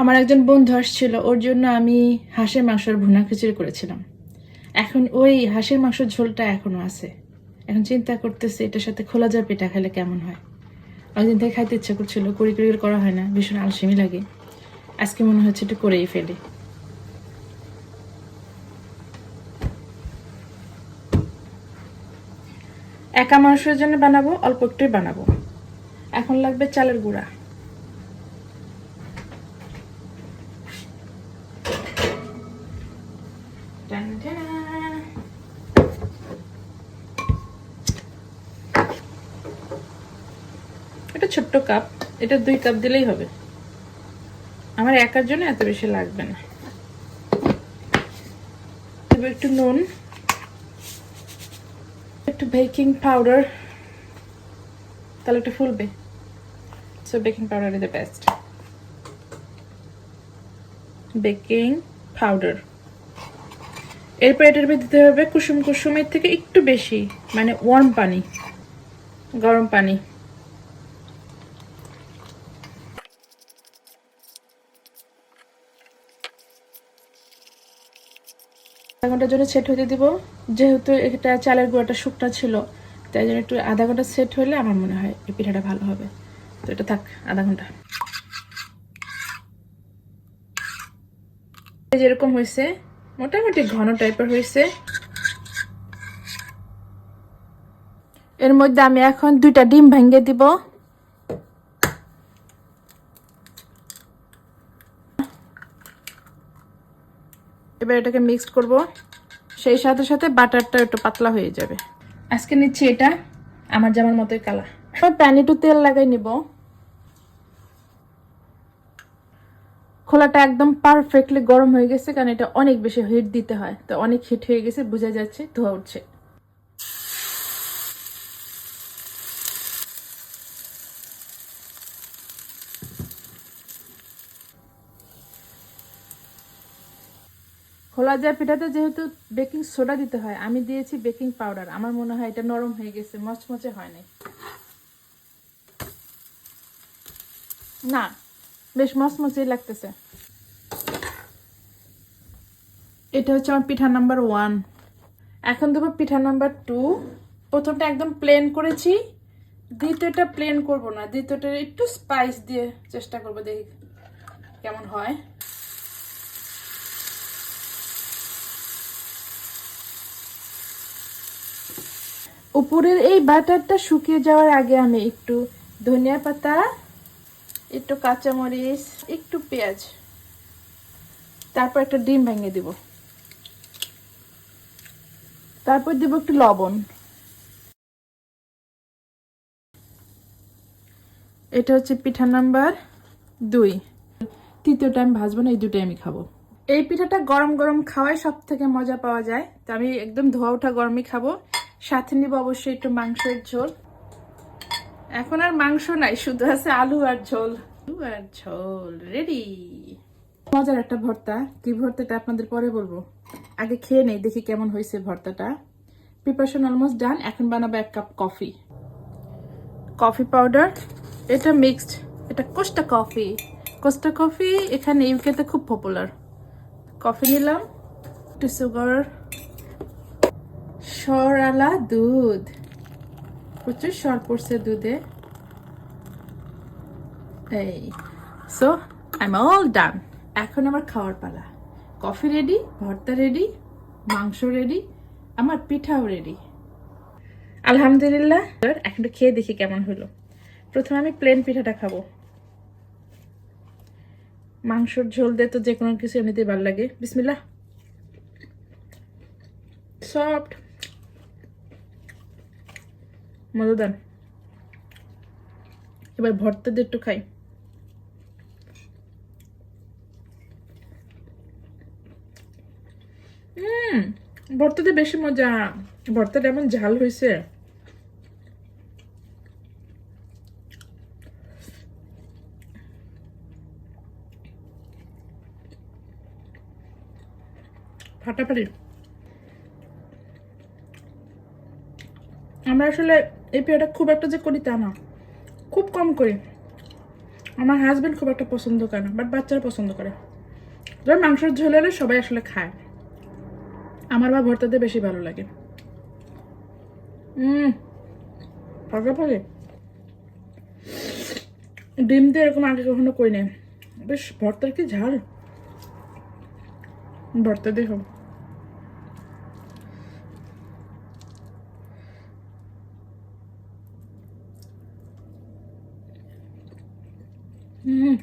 আমার একজন বন্ধু আসছিল, ওর জন্য আমি হাঁসের মাংসের ভুনা খিচুড়ি করেছিলাম। এখন ওই হাঁসের মাংসের ঝোলটা এখনও আছে। এখন চিন্তা করতেছে, এটার সাথে খোলা যায় পিঠা খেলে কেমন হয়? অনেকদিন থেকে খাইতে ইচ্ছা করছিল কুড়ি করে করা হয় না, ভীষণ আলসেমি লাগে। আজকে মনে হচ্ছে একটু করেই ফেলি। একা মানুষের জন্য বানাবো, অল্প একটুই বানাবো। এখন লাগবে চালের গুঁড়া। এটা ছোট্ট কাপ, এটা দুই কাপ দিলেই হবে। আমার একার জন্য এত বেশি লাগবে না। দেবো একটু নুন, একটু বেকিং পাউডার, তাহলে একটু ফুলবে। So baking powder is the best baking powder. এরপর এটার মধ্যে দিতে হবে কুসুম কুসুমের থেকে একটু বেশি মানে ওয়ার্ম পানি, গরম পানি। আধা ঘণ্টার জন্য সেট হতে দিব। যেহেতু এটা চালের গুঁড়াটা শুকনা ছিল, তাই জন্য একটু আধা ঘণ্টা সেট হলে আমার মনে হয় এই পিঠাটা ভালো হবে। তো এটা থাক, আধা ঘণ্টা। যেরকম হয়েছে মোটামুটি ঘন টাইপের হয়েছে এর মধ্যে আমি এখন দুইটা ডিম ভেঙে দিব। এবার এটাকে মিক্সড করব। সেই সাথে সাথে বাটারটা একটু পাতলা হয়ে যাবে। আজকে নিচ্ছি এটা আমার জামার মতোই কালা এবার প্যানে একটু তেল লাগাই নিব। খোলাটা একদম পারফেক্টলি গরম হয়ে গেছে কারণ এটা অনেক বেশি হিট দিতে হয়। তো অনেক হিট হয়ে গেছে বোঝা যাচ্ছে ধোয়া উঠছে। খোলা যায় পিঠাতে যেহেতু বেকিং সোডা দিতে হয়, আমি দিয়েছি বেকিং পাউডার। আমার মনে হয় এটা নরম হয়ে গেছে, মচমচে হয় নাই। না, বেশ মচমচে লাগতেছে। এটা হচ্ছে আমার পিঠা নাম্বার ওয়ান। এখন দেবো পিঠা নাম্বার টু। প্রথমটা একদম প্লেন করেছি, দ্বিতীয়টা প্লেন করব না। দ্বিতীয়টা একটু স্পাইস দিয়ে চেষ্টা করব দেখি কেমন হয়। উপরের এই বাটারটা শুকিয়ে যাওয়ার আগে আমি একটু ধনিয়া পাতা, একটু কাঁচামরিচ, একটু পেঁয়াজ, তারপর একটা ডিম ভেঙে দিব। তারপর দিব একটু লবণ। এটা হচ্ছে পিঠা নাম্বার দুই। তৃতীয় টাইম ভাজবো না, এই দুটাই আমি খাব। এই পিঠাটা গরম গরম খাওয়াই সব থেকে মজা পাওয়া যায়। তো আমি একদম ধোয়া ওঠা গরমই খাব। সাথে নিব অবশ্যই একটু মাংসের ঝোল। এখন আর মাংস নাই, শুধু আছে আলু আর ঝোল। আলু আর ঝোল রেডি মজার একটা ভর্তা। কি ভর্তাটা আপনাদের পরে বলব? আগে খেয়ে নেই, দেখি কেমন হয়েছে ভর্তাটা। প্রিপারেশন অলমোস্ট ডান এখন বানাবো এক কাপ কফি কফি পাউডার এটা মিক্সড এটা কোস্টা কফি কোস্টা কফি এখানে ইউকেতে খুব পপুলার কফি নিলাম, একটু সুগার সরালা দুধ। প্রচুর সর পড়ছে দুধে। এই so I am all done এখন আমার খাওয়ার পালা। কফি রেডি ভর্তা রেডি মাংস রেডি আমার পিঠাও রেডি আলহামদুলিল্লাহ। এখন খেয়ে দেখি কেমন হলো। প্রথমে আমি প্লেন পিঠাটা খাব। মাংসর ঝোল দিয়ে তো যে কোনো কিছু এমনিতেই ভালো লাগে। বিসমিল্লাহ। সফট মজাদার এবার ভর্তা দিয়ে একটু খাই। হুম, ভর্তাতে বেশি মজা। ভর্তাটা এমন ঝাল হয়েছে। ফাটাফাটি। আমরা আসলে এই পেয়ারটা খুব একটা যে করি তা না। খুব কম করি। আমার হাজবেন্ড খুব একটা পছন্দ করে না বাট বাচ্চারা পছন্দ করে। তবে মাংসের ঝোল হলে সবাই আসলে খায়। আমার বা ভর্তাতে বেশি ভালো লাগে। ডিম দিয়ে এরকম আগে কখনো কই নেই বেশ, ভর্তার কি ঝাল? ভর্তা দিয়ে খাব হুম